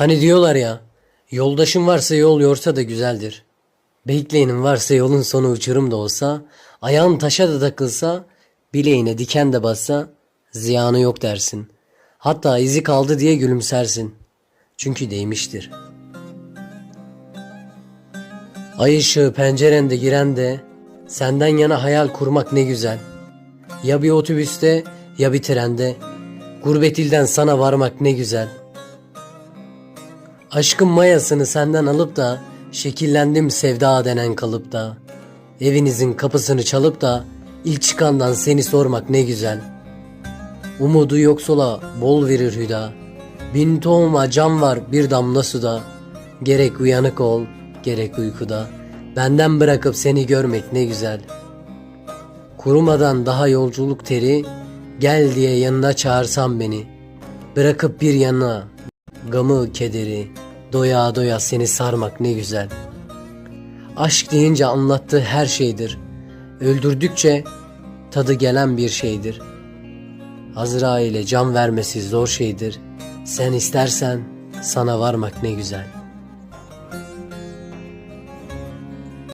Hani diyorlar ya, yoldaşın varsa yol yorsa da güzeldir. Bekleyenin varsa yolun sonu uçurum da olsa, ayağın taşa da takılsa, bileğine diken de bassa, ziyanı yok dersin. Hatta izi kaldı diye gülümsersin. Çünkü değmiştir. Ay ışığı pencerende giren de, senden yana hayal kurmak ne güzel. Ya bir otobüste ya bir trende, gurbet ilden sana varmak ne güzel. Aşkın mayasını senden alıp da şekillendim sevda denen kalıpta. Evinizin kapısını çalıp da ilk çıkandan seni sormak ne güzel. Umudu yoksula bol verir hüda. Bin tohuma can var bir damla suda. Gerek uyanık ol, gerek uykuda. Benden bırakıp seni görmek ne güzel. Kurumadan daha yolculuk teri, gel diye yanına çağırsan beni. Bırakıp bir yana gamı kederi, doya doya seni sarmak ne güzel. Aşk deyince anlattığı her şeydir. Öldürdükçe tadı gelen bir şeydir. Azrail'e can vermesi zor şeydir. Sen istersen sana varmak ne güzel.''